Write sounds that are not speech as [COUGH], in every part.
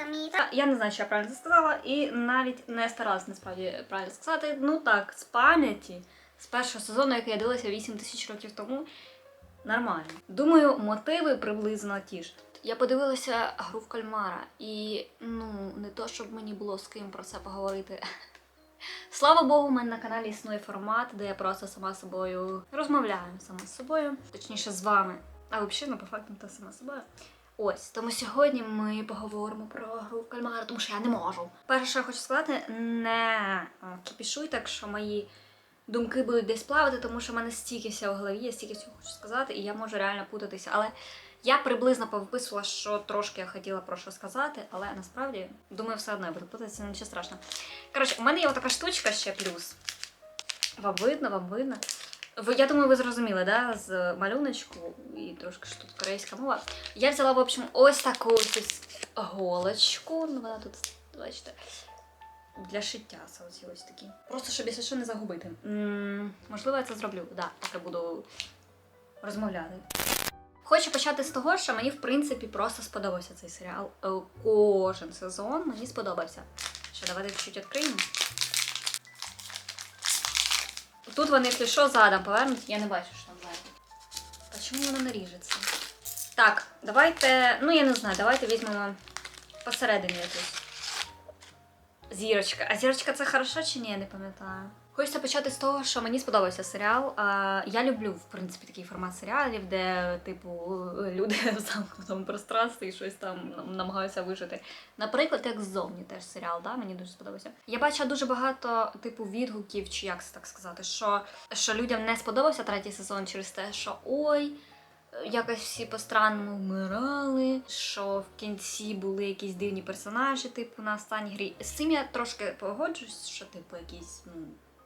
самі. Я не знаю, що я правильно сказала, і навіть не старалась насправді правильно сказати. Ну так, з пам'яті, з першого сезону, який я дивилася 8 тисяч років тому, нормально. Думаю, мотиви приблизно ті ж. Я подивилася гру в кальмара, і ну, не то, щоб мені було з ким про це поговорити. [LAUGHS] Слава Богу, у мене на каналі існує формат, де я просто сама собою розмовляю сама з собою, точніше з вами. А взагалі, ну, по факту, то сама собою. Ось тому сьогодні ми поговоримо про гру в кальмара, тому що я не можу. Перше, що я хочу сказати, не о, кіпішуйте, якщо мої думки будуть десь плавати, тому що в мене стільки всього в голові, я стільки всього хочу сказати, і я можу реально путатися. Але я приблизно повиписувала, що трошки я хотіла про що сказати, але насправді думаю, все одно я буду путатися, нічого страшного. Коротше, у мене є така штучка ще плюс. Вам видно, вам видно. Я думаю, ви зрозуміли, да? з малюночку і трошки ж тут корейська мова. Я взяла, в общем, ось таку ось голочку. Ну, вона тут, бачите, для шиття ось такі. Просто щоб якщо що не загубити. м можливо, я це зроблю, да, поки буду розмовляти. Хочу почати з того, що мені, в принципі, просто сподобався цей серіал. Е, Кожен сезон мені сподобався. Що, давайте чуть відкриємо. Тут вони, якщо що, задом повернуть, я не бачу, що там задом. А чому воно не ріжеться? Так, давайте. Ну, я не знаю, давайте візьмемо посередині якусь. Зірочка. А зірочка це хорошо чи ні, я не пам'ятаю. Хочеться почати з того, що мені сподобався серіал. Я люблю, в принципі, такий формат серіалів, де, типу, люди [LAUGHS] в замкнутому пространстві і щось там намагаються вижити. Наприклад, як ззовні теж серіал, да? мені дуже сподобався. Я бачила дуже багато типу відгуків, чи як це так сказати, що, що людям не сподобався третій сезон через те, що ой. Якось всі по-странному вмирали, що в кінці були якісь дивні персонажі, типу на останній грі. З цим я трошки погоджуюсь, що типу якісь ну,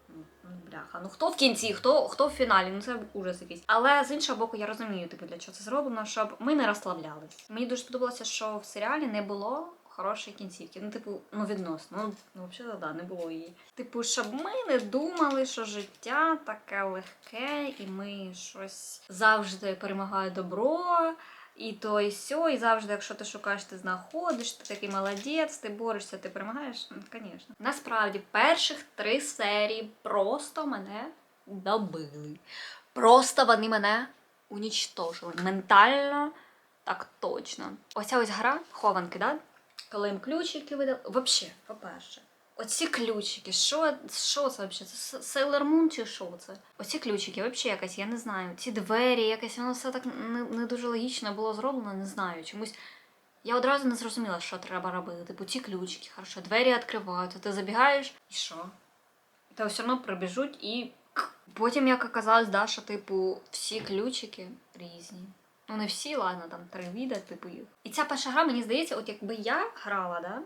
ну, ну, бляха. Ну хто в кінці, хто хто в фіналі, ну це ужас якийсь. Але з іншого боку, я розумію, типу, для чого це зроблено, щоб ми не розслаблялись. Мені дуже сподобалося, що в серіалі не було хорошої кінцівки. Ну, типу, ну відносно. Ну, ну взагалі, да, не було її. Типу, щоб ми не думали, що життя таке легке, і ми щось завжди перемагає добро. І то, і сьо, і завжди, якщо ти шукаєш, ти знаходиш, ти такий молодець, ти борешся, ти перемагаєш. Ну, Звісно. Насправді, перших три серії просто мене добили. Просто вони мене унічтожили. Ментально, так точно. Оця ось гра, хованки, да? Коли їм ключики видали. Взагалі, по-перше. Оці ключики, що, що це взагалі? Це Sailor Moon чи що це? Оці ключики, взагалі якась, я не знаю. Ці двері, якось воно все так не, не дуже логічно було зроблено, не знаю. Чомусь я одразу не зрозуміла, що треба робити. Типу, ці ключики, хорошо, двері відкриваються, ти забігаєш і що? Та все одно прибіжуть і. Потім, як оказалось, що, типу, всі ключики різні. Ну, не всі, ладно, там три віда, типу. І ця перша гра, мені здається, от якби я грала, да,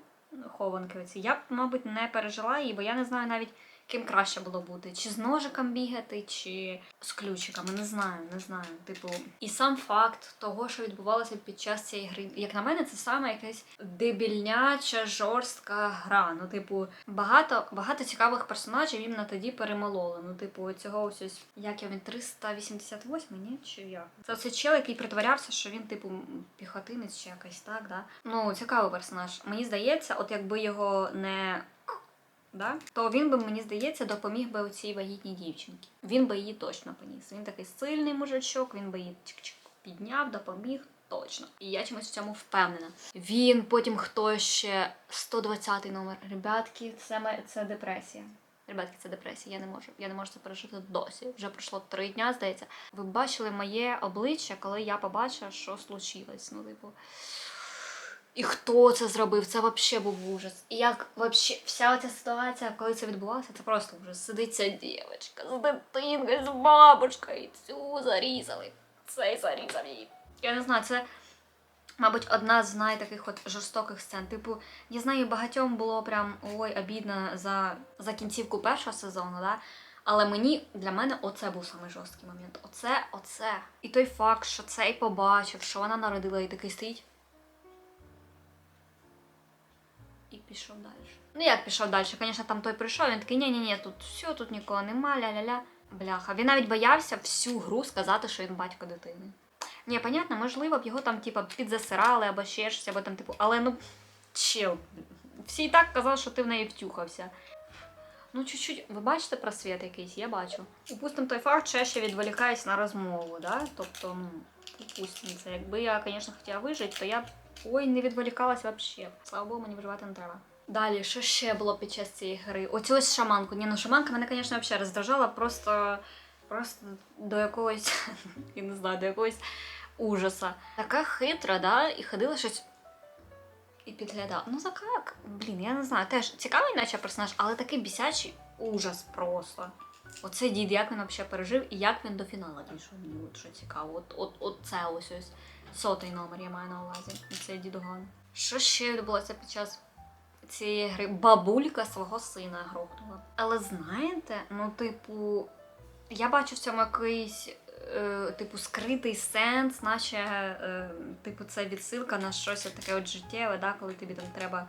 хованки оці, я б, мабуть, не пережила її, бо я не знаю навіть, ким краще було бути. Чи з ножиком бігати, чи з ключиками. Не знаю, не знаю. Типу, і сам факт того, що відбувалося під час цієї гри, як на мене, це саме якась дебільняча, жорстка гра. Ну, типу, багато багато цікавих персонажів іменно тоді перемололи. Ну, типу, цього ось ось, як я він 388, ні? Чи як? Це оцей чел, який притворявся, що він, типу, піхотинець чи якась так, да? Ну, цікавий персонаж. Мені здається, от якби його не да? то він би, мені здається, допоміг би цій вагітній дівчинці. Він би її точно поніс. Він такий сильний мужичок, він би її підняв, допоміг. Точно. І я чомусь в цьому впевнена. Він, потім хто ще 120-й номер. Ребятки, це, це депресія. Ребятки, це депресія. Я не можу. Я не можу це пережити досі. Вже пройшло три дня, здається. Ви бачили моє обличчя, коли я побачила, що случилось. Ну, типу. І хто це зробив? Це взагалі був ужас. І як вообще вся ця ситуація, коли це відбувалося, це просто ужас. Сидить ця дівчинка з дитинкою, з бабушкою, і цю зарізали. Цей зарізав її. Я не знаю, це, мабуть, одна з найтаких от жорстоких сцен. Типу, я знаю, багатьом було прям ой, обідно за, за кінцівку першого сезону, да? Але мені для мене оце був самий жорсткий момент. Оце, оце. І той факт, що цей побачив, що вона народила і такий стоїть. Пішов далі. Ну як пішов далі? Звісно, там той прийшов, він такий, ні-ні-ні, тут все, тут нікого нема, ля-ля-ля. Бляха. Він навіть боявся всю гру сказати, що він батько дитини. Ні, понятно, можливо б його там, типа, підзасирали або ще щось, або там, типу, але ну. Чел. Всі і так казали, що ти в неї втюхався. Ну, чуть-чуть, ви бачите просвіт якийсь, я бачу. Упустимо той факт, що я ще відволікаюсь на розмову, да? Тобто, ну, упустимо це. Якби я, звісно, хотіла вижити, то я ой, не відволікалась взагалі. Слава Богу, мені виживати не треба. Далі, що ще було під час цієї гри? Оцю ось шаманку. Ні, ну шаманка мене, звісно, взагалі роздражала, просто, просто до якогось, [LAUGHS] я не знаю, до якогось ужаса. Така хитра, да, і ходила щось і підглядала. Ну так як? Блін, я не знаю. Теж цікавий, наче персонаж, але такий бісячий ужас просто. Оцей дід, як він взагалі пережив і як він до фіналу дійшов. Мені от що цікаво. От, от, от це ось ось сотий номер я маю на увазі. Цей дідуган. Що ще відбулося під час цієї гри? Бабулька свого сина грохнула. Але знаєте, ну, типу, я бачу в цьому якийсь. е, Типу, скритий сенс, наче е, типу, це відсилка на щось таке от життєве, да, коли тобі там треба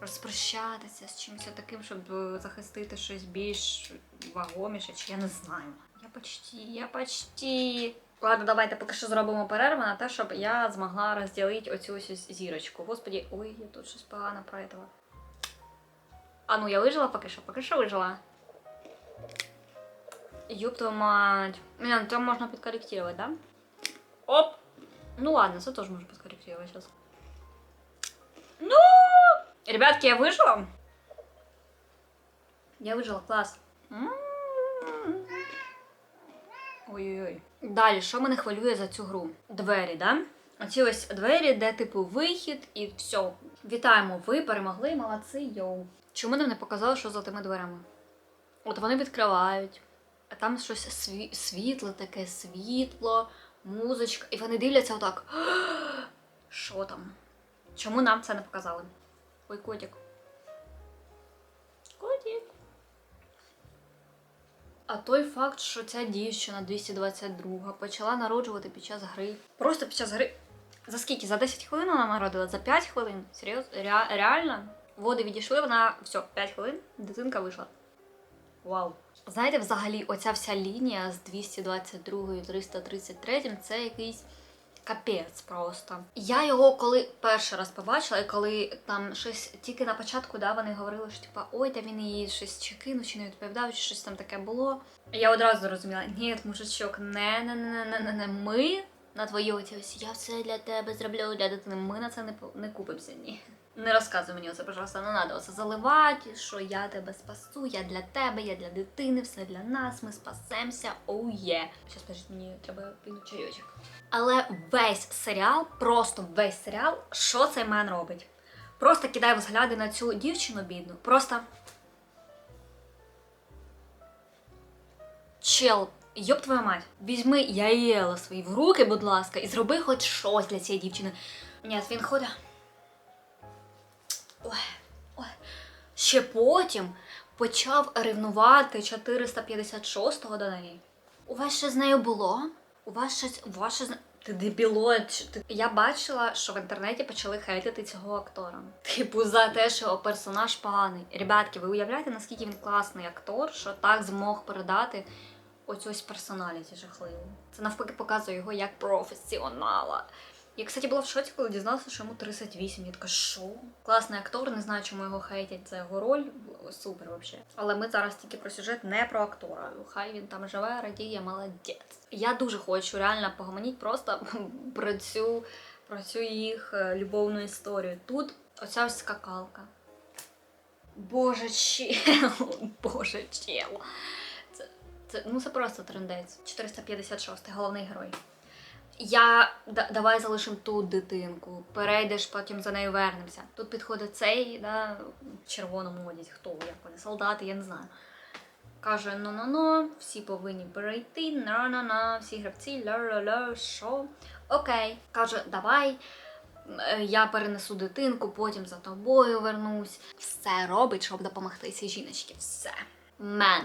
розпрощатися з чимось таким, щоб е, захистити щось більш вагоміше, чи я не знаю. Я почти, я почти. Ладно, давайте поки що зробимо перерву на те, щоб я змогла розділити оцю ось ось зірочку. Господі, ой, я тут щось погано проїтила. А ну я вижила поки що, поки що вижила. Ёб твою мать. Не, ну там можно подкорректировать, да? Оп! Ну ладно, это тоже можно подкорректировать сейчас. Ну! Ребятки, я выжила? Я выжила, класс. М. Ой-ой-ой. Далі, що мене хвилює за цю гру? Двері, да? Оці ось двері, де типу вихід і все. Вітаємо, ви перемогли, молодці, йоу. Чому нам не показали, що за тими дверями? От вони відкривають, а там щось сві- світло таке, світло, музичка, і вони дивляться отак. [GASPS] Що там? Чому нам це не показали? Ой. Котик. А той факт, що ця дівчина 222 почала народжувати під час гри. Просто під час гри. За скільки? За 10 хвилин вона народила? За 5 хвилин? Серйозно? Ре- реально? Води відійшли, вона все, 5 хвилин, дитинка вийшла. Вау. Знаєте, взагалі, оця вся лінія з 222 і 333 це якийсь капець просто. Я його коли перший раз побачила, і коли там щось тільки на початку да, вони говорили, що типа ой, та він її щось чи кинув, чи не відповідав, чи щось там таке було. Я одразу зрозуміла, ні, мужичок, не не не не не не ми на твої оці ось я все для тебе зроблю для дитини. Ми на це не, не купимося, ні. Не розказуй мені оце, пожалуйста, не треба оце заливати, що я тебе спасу, я для тебе, я для дитини, все для нас, ми спасемося, оу є. Щас, подождіть, мені треба чайочок. Але весь серіал, просто весь серіал, що цей мен робить? Просто кидає взгляди на цю дівчину бідну. Просто. Чел, йоб твою мать, візьми яєла свої в руки, будь ласка, і зроби хоч щось для цієї дівчини. Ні, він ходить. Ой, ой. Ще потім почав ревнувати 456-го до неї. У вас що з нею було? У вас щось. У вас щось... Ти дебіло. Ти... Я бачила, що в інтернеті почали хейтити цього актора. Типу, за те, що персонаж поганий. Ребятки, ви уявляєте, наскільки він класний актор, що так змог передати оцю персоналіті жахливу. Це навпаки показує його як професіонала. Я, кстати, була в шоці, коли дізналася, що йому 38. Я така, що? Класний актор, не знаю, чому його хейтять. Це його роль. Супер взагалі. Але ми зараз тільки про сюжет, не про актора. Хай він там живе, радіє, молодець. Я дуже хочу реально погомоніть просто [LAUGHS] про цю, про цю їх е, любовну історію. Тут оця ось скакалка. Боже чел, [LAUGHS] боже чел. Це, це, ну це просто трендець. 456 головний герой. Я да, давай залишимо тут дитинку, перейдеш, потім за нею вернемося. Тут підходить цей, да, червоному одязі, хто, як вони, солдати, я не знаю. Каже: ну ну ну всі повинні перейти, на на на всі гравці, ля-ля-ля, що? Окей. Каже, давай. е, Я перенесу дитинку, потім за тобою вернусь. Все робить, щоб допомогти цій жіночці. Все. Мен,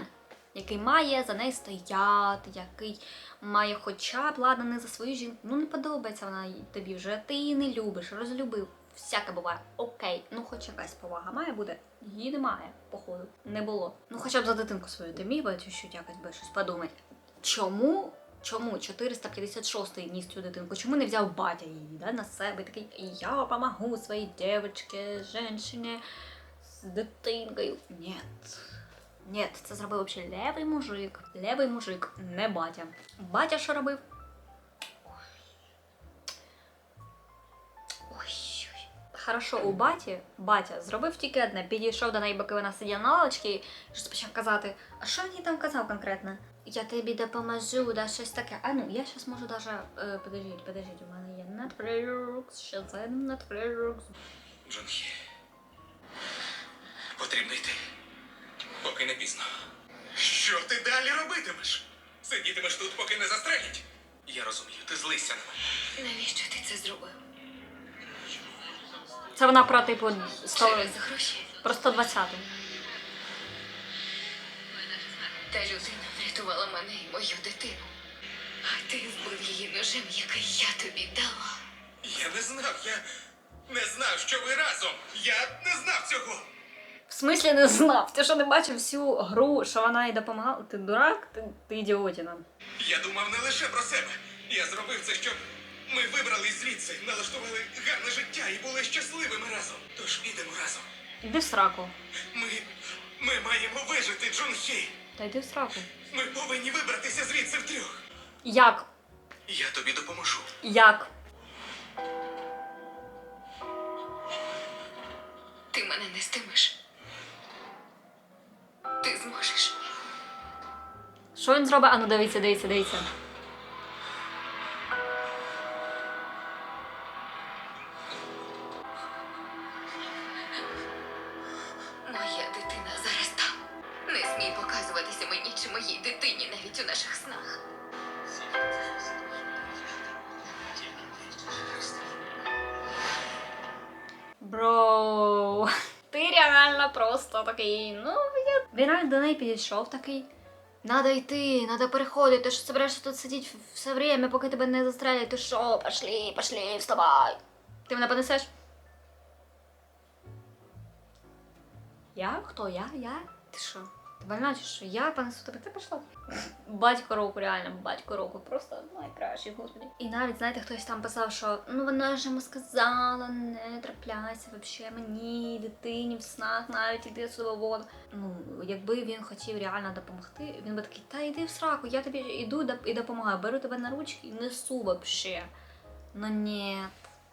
який має за нею стояти, який має хоча б, ладно, не за свою жінку. Ну не подобається вона тобі вже. Ти її не любиш, розлюбив. Всяке буває. Окей, ну хоч якась повага має буде. Її немає, походу. Не було. Ну хоча б за дитинку свою ти міг чуть якось би щось подумати. Чому Чому 456-й ніс цю дитинку? Чому не взяв батя її да, на себе? Такий я помогу своїй дівчинці, жінчині з дитинкою. Ні. Ні, це зробив взагалі левий мужик. Левий мужик, не батя. Батя що робив? Хорошо, у баті батя зробив тільки одне. Підійшов до неї, поки вона сиділа на лавочці, і почав казати. А що він їй там казав конкретно? Я тобі допоможу, да щось таке. А ну, я зараз можу даже. Е, подождіть, подождіть, у мене є Netflix, ще це Netflix. Джонхі. Потрібно йти. Поки не пізно. Що ти далі робитимеш? Сидітимеш тут, поки не застрелять? Я розумію, ти злися на мене. Навіщо ти це зробив? Це вона про типу 100, Через гроші. про 120. Та людина врятувала мене і мою дитину. А ти збив її ножем, який я тобі дала. Я не знав, я не знав, що ви разом. Я не знав цього. В смислі не знав. Ти що не бачив всю гру, що вона їй допомагала? Ти дурак? Ти, ти ідіотіна. Я думав не лише про себе. Я зробив це, щоб ми вибрались звідси, налаштували гарне життя і були щасливими разом. Тож підемо разом. Іди в сраку. Ми. Ми маємо вижити, Джунхі. Та йди в сраку. Ми повинні вибратися звідси втрьох. Як? Я тобі допоможу. Як? Ти мене не стимеш. Ти зможеш. Що він зробить? А ну дивіться, дивіться, дивіться. Я... до неї підійшов такий. Надо йти, надо переходити, ти ж собираєшся тут сидіти все время, поки тебе не застрелять. Ти що, пошли, пошли, вставай. Ти мене понесеш? Я? Хто? Я? Я? Ти що? Чи що? Я понесу тебе, ти пішла. Батько року, реально, батько року, просто найкращий, господи. І навіть, знаєте, хтось там писав, що ну вона ж йому сказала, не трапляйся вообще мені, дитині в снах, навіть іди свободу. Ну, якби він хотів реально допомогти, він би такий, та йди в сраку, я тобі доп- і допомагаю, беру тебе на ручки і несу вообще. Ну ні.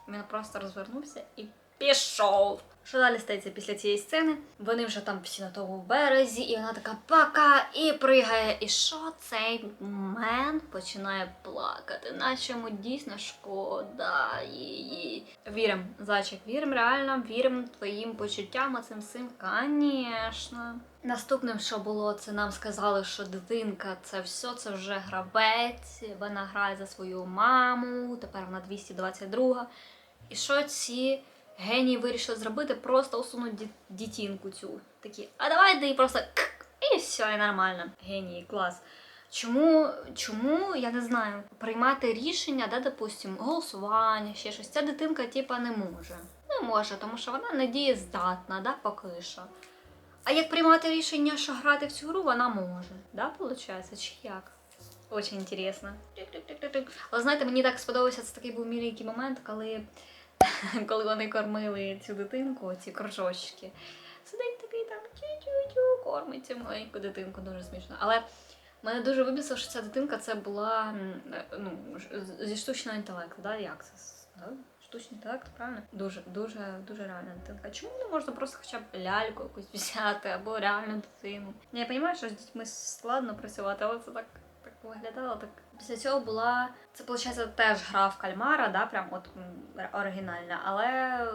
Він просто розвернувся і пішов. Що далі стається після цієї сцени? Вони вже там всі на тому березі, і вона така пока і пригає. І що цей мен починає плакати, наче йому дійсно шкода її. Вірим, зайчик, вірим, реально, вірим твоїм почуттям, а цим всім, звісно. Наступним, що було, це нам сказали, що дитинка це все, це вже гравець, вона грає за свою маму, тепер вона 222. І що ці генії вирішили зробити? Просто усунути ді- дітінку цю. Такі, а давай її просто і все, і нормально. Генії, клас. Чому, чому, я не знаю, приймати рішення, да, допустим, голосування, ще щось. Ця дитинка, типа, не може. Не може, тому що вона не дієздатна, да, поки що. А як приймати рішення, що грати в цю гру, вона може. Да, виходить? Чи як? Очень інтересно. Але знаєте, мені так сподобався це такий був міленький момент, коли, [LAUGHS] коли вони кормили цю дитинку, ці кружочки. Сидить такий там тю-тю-тю, кормить цю маленьку дитинку, дуже смішно. Але мене дуже вибісило, що ця дитинка це була е, ну, зі штучного інтелекту, да? як це? Штучний інтелект, правильно? Дуже, дуже, дуже реальна дитинка. Чому не можна просто хоча б ляльку якусь взяти або реальну дитину? Я розумію, що з дітьми складно працювати, але це так, так виглядало. Так. Після цього була. Це, виходить, теж гра в кальмара, да? прям от оригінальна, але е,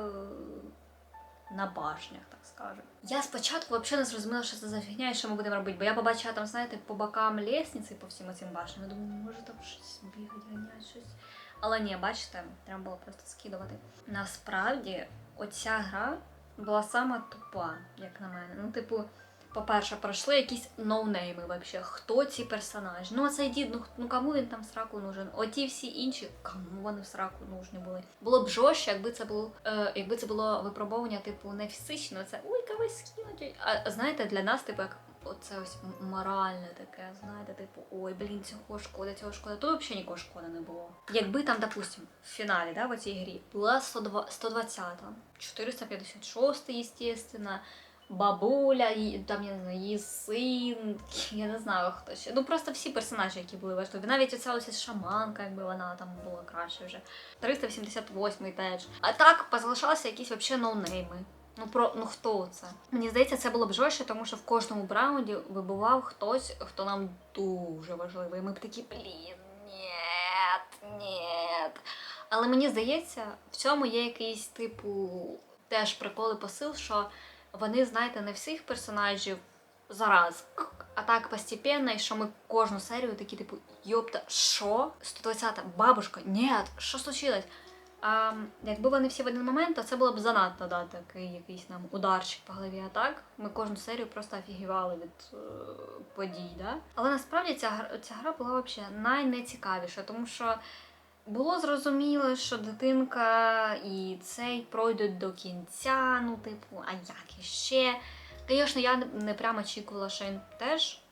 на башнях, так скажемо. Я спочатку взагалі не зрозуміла, що це за фігня і що ми будемо робити, бо я побачила там, знаєте, по бокам лісниці, по всім цим башням. Я думаю, може там щось бігать, ганять, щось. Але ні, бачите, треба було просто скидувати. Насправді, оця гра була сама тупа, як на мене. Ну, типу, по-перше, пройшли якісь ноунейми вообще. Хто ці персонажі? Ну, оцей дід, ну, ну кому він там в сраку нужен? Оті всі інші, кому вони в сраку нужні були? Було б жорстче, якби це було, е, якби це було випробовування, типу, не фізично, це ой, когось скинуть. А знаєте, для нас, типу, як оце ось моральне таке, знаєте, типу, ой, блін, цього шкода, цього шкода. Тут взагалі нікого шкода не було. Якби там, допустим, в фіналі, да, в цій грі була 120-та, 456, естественно, бабуля, і, там, я не знаю, її син, я не знаю хто ще. Ну просто всі персонажі, які були важливі. Навіть оця ось шаманка, якби вона там була краще вже. 388 теж. А так позалишалися якісь взагалі ноунейми. Ну про ну хто це? Мені здається, це було б жорстче, тому що в кожному раунді вибував хтось, хто нам дуже важливий. І Ми б такі, блін, ні, ні. Але мені здається, в цьому є якийсь типу теж прикол і посил, що вони, знаєте, не всіх персонажів зараз, а так постепенно, і що ми кожну серію такі, типу, йопта, що? 120-та, бабушка, ні, що случилось? А якби вони всі в один момент, то це було б занадто да, такий якийсь нам ударчик по голові. А так ми кожну серію просто офігівали від е, подій. Да? Але насправді ця, ця гра була взагалі найнецікавіша, тому що було зрозуміло, що дитинка і цей пройдуть до кінця. Ну, типу, а як іще? Звісно, я не- прямо очікувала, що він теж.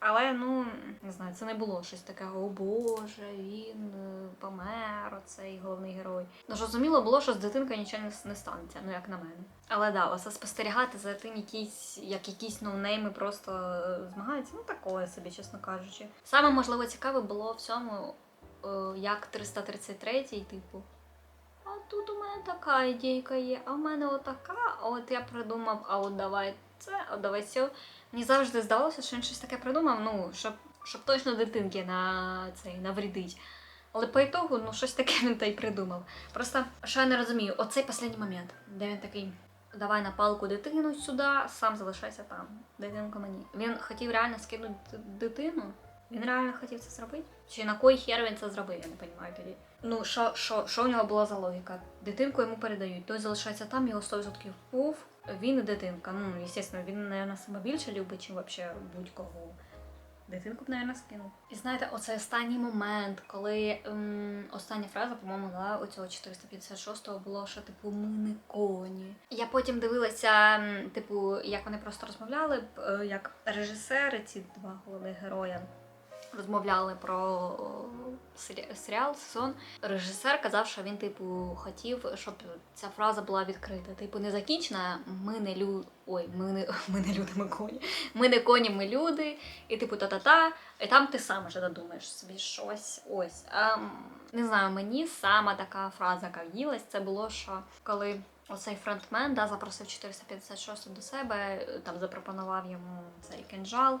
Але ну не знаю, це не було щось таке, о Боже, він е, помер, оцей головний герой. Ну зрозуміло було, що з дитинкою нічого не, станеться, ну як на мене. Але да, оце спостерігати за тим, якісь, як якісь ноунейми просто е, змагаються, ну такое собі, чесно кажучи. Саме можливо цікаве було в цьому, як 333, типу. А тут у мене така ідейка є, а в мене отака, а от я придумав, а от давай це, а давай сьо. Мені завжди здалося, що він щось таке придумав, ну, щоб, щоб точно дитинки на цей наврідить. Але по ітогу, ну, щось таке він та й придумав. Просто, що я не розумію, оцей останній момент, де він такий. Давай на палку дитину сюди, сам залишайся там. Дитинку мені. Він хотів реально скинути дитину. Він реально хотів це зробити? Чи на кой хер він це зробив, я не розумію тоді. Ну, що, що, що у нього була за логіка? Дитинку йому передають, той залишається там, його 100% був. Він і дитинка. Ну, звісно, він, мабуть, себе більше любить, чим будь-кого. Дитинку б, мабуть, скинув. І знаєте, оцей останній момент, коли ем, остання фраза, по-моєму, да, у цього 456-го було, що типу ми не коні. Я потім дивилася, типу, як вони просто розмовляли, е, як режисери, ці два головних героя. Розмовляли про серіал, сезон. Режисер казав, що він, типу, хотів, щоб ця фраза була відкрита. Типу, не закінчена, ми не лю... Ой, ми не, [LAUGHS] ми не люди, ми коні. Ми не коні, ми люди. І типу та-та-та. І там ти сам вже додумаєш собі щось. Ось. А, не знаю, мені сама така фраза, яка це було, що коли оцей фронтмен да, запросив 456 до себе, там запропонував йому цей кинжал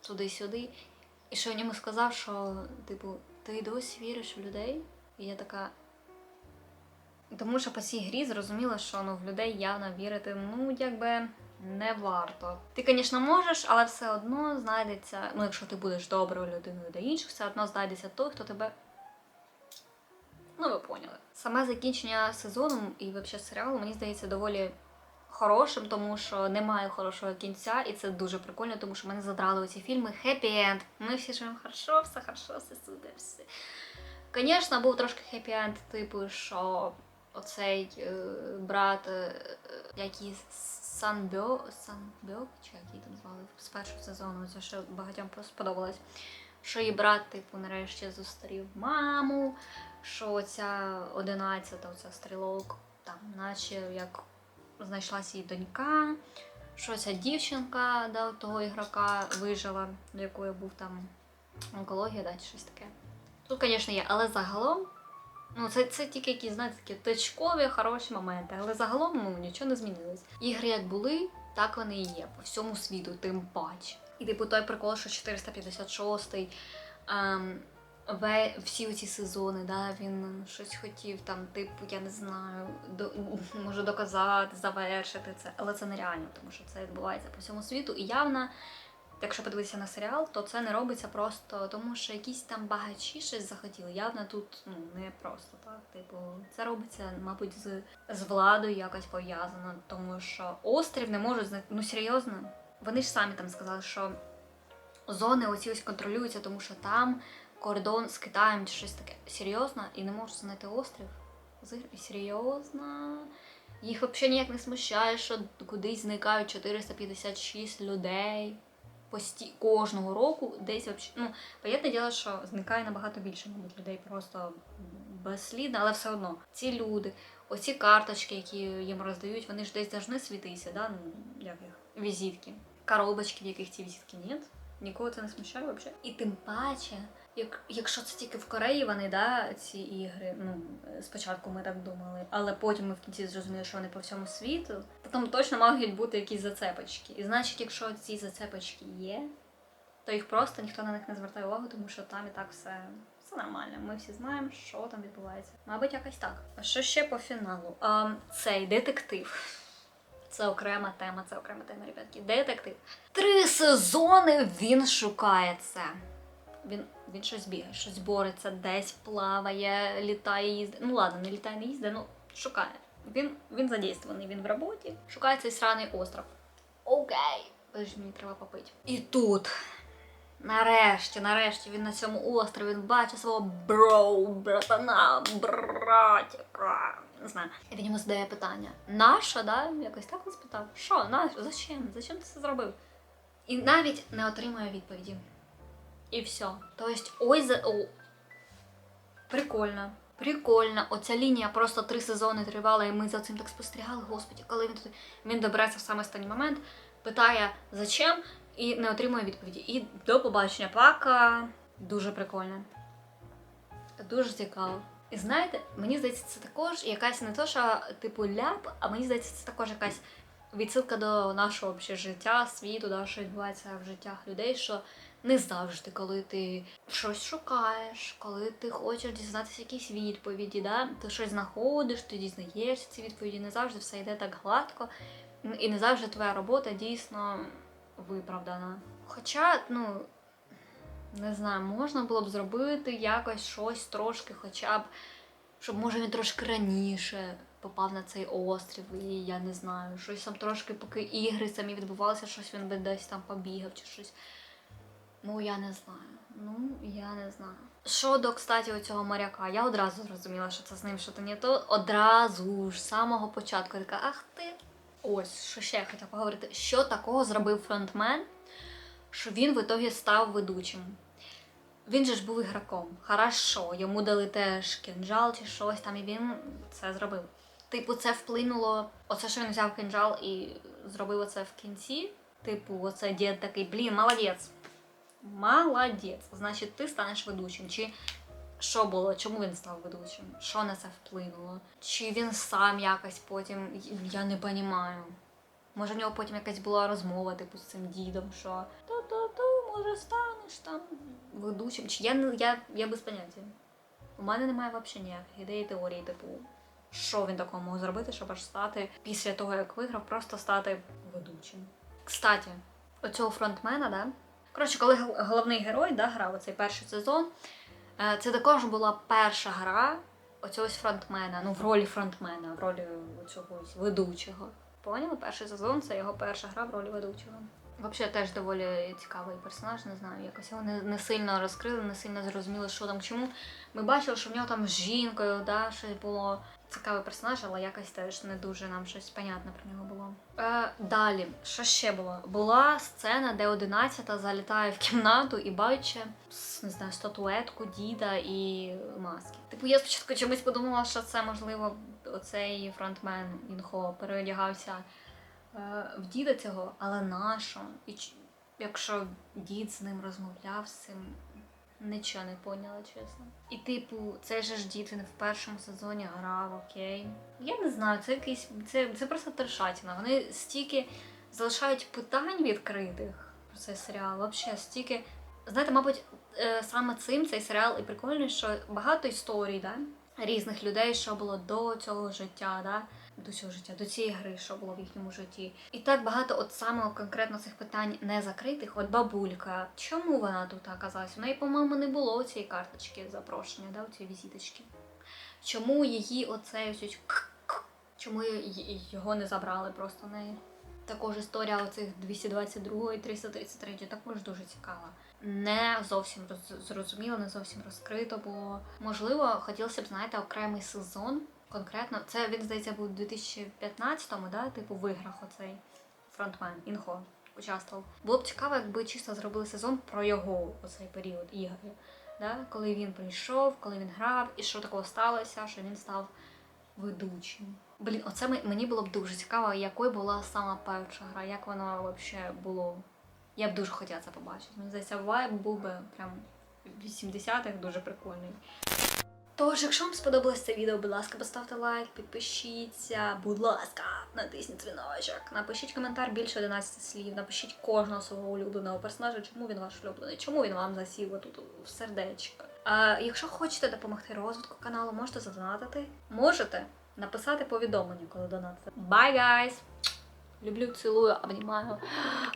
туди-сюди. І що йому сказав, що, типу, ти досі віриш в людей? І я така. Тому що по цій грі зрозуміло, що ну, в людей явно вірити, ну, якби не варто. Ти, звісно, можеш, але все одно знайдеться, ну, якщо ти будеш доброю людиною до інших, все одно знайдеться той, хто тебе. Ну, ви поняли. Саме закінчення сезону і взагалі серіалу, мені здається, доволі хорошим, тому що немає хорошого кінця, і це дуже прикольно, тому що мене задрали ці фільми End. Ми всі живемо хорошо, все хорошо, все супер, все. Звісно, був трошки хеппі енд, типу, що оцей е, брат, е, який Санбьо, Санбьок, чи як її там звали з першого сезону, це ще багатьом сподобалось. Що її брат, типу, нарешті зустрів маму, що оця одинадцята, оця стрілок, там, наче як знайшлася її донька, що ця дівчинка да, того ігрока вижила, до якої був там онкологія, да, чи щось таке. Тут, звісно, є, але загалом, ну, це, це тільки якісь, знаєте, такі точкові, хороші моменти, але загалом ну, нічого не змінилось. Ігри як були, так вони і є, по всьому світу, тим паче. І типу той прикол, що 456-й. Ем, ве, всі ці сезони, да, він щось хотів там, типу, я не знаю, до, може доказати, завершити це, але це нереально, тому що це відбувається по всьому світу. І явно, якщо подивитися на серіал, то це не робиться просто тому, що якісь там багачі щось захотіли. Явно тут ну, не просто так. Типу, це робиться, мабуть, з, з владою якось пов'язано, тому що острів не можуть знайти. Ну серйозно, вони ж самі там сказали, що зони оці ось контролюються, тому що там кордон з Китаєм чи щось таке. Серйозно? І не можуть знайти острів? Серйозно? Їх взагалі ніяк не смущає, що кудись зникають 456 людей. пості... кожного року десь вообще, ну, понятне діло, що зникає набагато більше, мабуть, людей просто безслідно, але все одно ці люди, оці карточки, які їм роздають, вони ж десь должны світитися, да? як їх, візитки. Коробочки, в яких ці візитки нет. Нікого це не смущає взагалі. І тим паче, як, якщо це тільки в Кореї вони, да, ці ігри, ну, спочатку ми так думали, але потім ми в кінці зрозуміли, що вони по всьому світу, то там точно мають бути якісь зацепочки. І значить, якщо ці зацепочки є, то їх просто ніхто на них не звертає увагу, тому що там і так все, все нормально. Ми всі знаємо, що там відбувається. Мабуть, якось так. А що ще по фіналу? А, цей детектив. Це окрема тема, це окрема тема, ребятки. Детектив. Три сезони він шукає це. Він, він щось бігає, щось бореться, десь плаває, літає, їздить. Ну ладно, не літає, не їздить, ну шукає. Він, він задействований, він в роботі. Шукає цей сраний остров. Окей. Подожди, мені треба попити. І тут. Нарешті, нарешті він на цьому острові він бачить свого броу, братана, братіка. Не знаю. І він йому задає питання: нащо, да? Якось так він спитав. Що, нащо? Зачем? Зачем ти це зробив? І навіть не отримує відповіді. І все. Тобто, ой, за. О. Прикольно. Прикольно. Оця лінія просто три сезони тривала, і ми за цим так спостерігали. Господі, коли він туди він добереться в саме останній момент, питає зачем, і не отримує відповіді. І до побачення. Пака. Дуже прикольно. Дуже цікаво. І знаєте, мені здається, це також якась не то, що типу ляп, а мені здається, це також якась відсилка до нашого життя, світу, да, що відбувається в життях людей, що не завжди, коли ти щось шукаєш, коли ти хочеш дізнатися якісь відповіді, да, ти щось знаходиш, ти дізнаєшся ці відповіді, не завжди все йде так гладко, і не завжди твоя робота дійсно виправдана. Хоча, ну, не знаю, можна було б зробити якось щось трошки, хоча б, щоб може він трошки раніше попав на цей острів, і я не знаю, щось там трошки, поки ігри самі відбувалися, щось він би десь там побігав чи щось. Ну, я не знаю. Ну, я не знаю. Щодо, кстати, оцього моряка, я одразу зрозуміла, що це з ним що то не то. Одразу ж з самого початку я така, ах ти. Ось, що ще я хотіла поговорити. Що такого зробив фронтмен, що він в ітогі став ведучим? Він же ж був ігроком. Хорошо, йому дали теж кинджал чи щось там, і він це зробив. Типу, це вплинуло. Оце, що він взяв кинджал і зробив оце в кінці. Типу, оце дід такий, блін, молодець. Молодець. Значить, ти станеш ведучим. Чи що було? Чому він став ведучим? Що на це вплинуло? Чи він сам якось потім. Я не розумію. Може, в нього потім якась була розмова, типу, з цим дідом, що то-то-то, може, станеш там ведучим. Чи я я, я без поняття. У мене немає взагалі ніяких ідей, теорії, типу, що він такого мог зробити, щоб аж стати після того, як виграв, просто стати ведучим. Кстати, оцього фронтмена, да? Коротше, коли головний герой да, грав оцей перший сезон, е, це також була перша гра оцього фронтмена, ну в ролі фронтмена, в ролі цього ведучого. Поняли? Перший сезон це його перша гра в ролі ведучого. Взагалі теж доволі цікавий персонаж, не знаю, якось його не, не сильно розкрили, не сильно зрозуміли, що там к чому. Ми бачили, що в нього там з жінкою, да, щось було цікавий персонаж, але якось теж не дуже нам щось понятне про нього було. Е, далі, що ще було? Була сцена, де 11 залітає в кімнату і бачить не знаю, статуетку діда і маски. Типу, я спочатку чомусь подумала, що це можливо оцей фронтмен Інхо переодягався е, в діда цього, але нащо? І якщо дід з ним розмовляв з цим, нічого не поняла, чесно. І типу, це же ж дід в першому сезоні грав, окей. Я не знаю, це якийсь. Це, це просто трешатіна. Вони стільки залишають питань відкритих про цей серіал. Взагалі, стільки. Знаєте, мабуть, е, саме цим цей серіал і прикольний, що багато історій, да? різних людей, що було до цього життя, да? До цього життя, до цієї гри, що було в їхньому житті. І так багато от саме конкретно цих питань не закритих. От бабулька, чому вона тут оказалась? У неї, по-моєму, не було цієї карточки запрошення, да, цієї візиточки. Чому її оцей ось чому його не забрали просто неї? Також історія оцих 222 і 333 також дуже цікава. Не зовсім роз- зрозуміло, не зовсім розкрито було. Можливо, хотілося б, знаєте, окремий сезон. Конкретно, це він здається був у 2015-му, да? типу виграв оцей фронтмен Інхо. участвував. Було б цікаво, якби чисто зробили сезон про його оцей період ігри. Да? Коли він прийшов, коли він грав, і що такого сталося, що він став ведучим. Блін, оце мені було б дуже цікаво, якою була сама перша гра, як воно взагалі було. Я б дуже хотіла це побачити. Мені здається, вайб був би прям 80-х дуже прикольний. Тож, якщо вам сподобалось це відео, будь ласка, поставте лайк, підпишіться, будь ласка, натисніть дзвіночок, напишіть коментар більше 11 слів, напишіть кожного свого улюбленого персонажа, чому він ваш улюблений, чому він вам засів отут в сердечко. А якщо хочете допомогти розвитку каналу, можете задонатити. Можете написати повідомлення, коли донатите. Bye, guys! Люблю, цілую, обнімаю.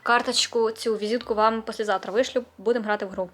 Карточку, цю візитку вам післязавтра вишлю, будемо грати в гру.